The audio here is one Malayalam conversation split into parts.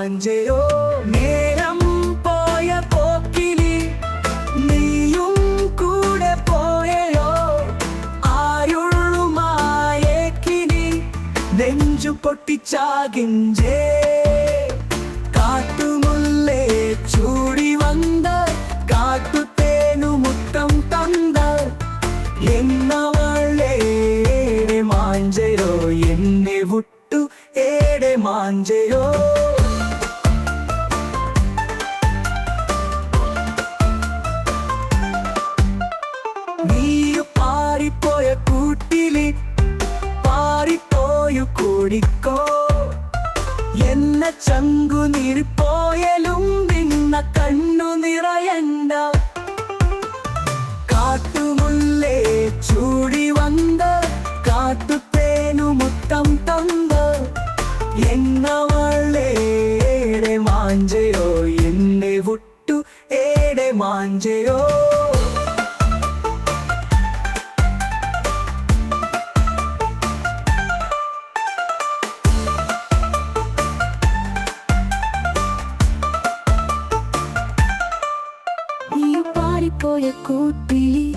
മാഞ്ചയോ നേരം പോയ പോക്കിലി നീയും കൂടെ പോയയോ ആയുള്ളുമായേക്കിനി നെഞ്ചു പൊട്ടിച്ചാകിഞ്ചേ. കാട്ടുമുല്ലേ ചൂടി വന്ന കാട്ടുത്തേനു മുത്തം തന്ന എന്നവളേ മാഞ്ചയോ എന്നെ വിട്ടു ഏടെ മാഞ്ചയോ പാറിപ്പോയ കൂട്ടിലി പാറിപ്പോയു കൂടിക്കോ എന്ന ചങ്കു പോയലും നിന്ന കണ്ണു നിറയണ്ട. കാട്ടുമുല്ലേ ചൂടി വന്ന് കാട്ടുത്തേനു മുത്തം തന്ന് എന്നവളേടെ മാഞ്ചയോ? എന്നെ വിട്ടു ഏടെ മാഞ്ചയോ? പാറിപ്പോയ കൂട്ടിലി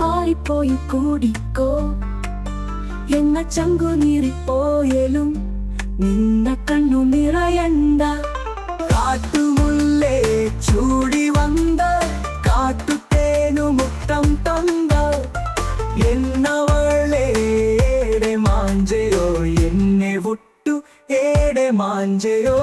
പാറിപ്പോയി കൂടിക്കോ. എന്ന ചങ്കു നീറിപ്പോയലും നിന്ന കണ്ണു നിറയണ്ട. കാട്ടുമുല്ലേ ചൂടി വന്ന കാട്ടുത്തേനു മുത്തം തന്ന. എന്നവളേടെ മാഞ്ചയോ? എന്നെ വിട്ടു ഏടെ മാഞ്ചയോ?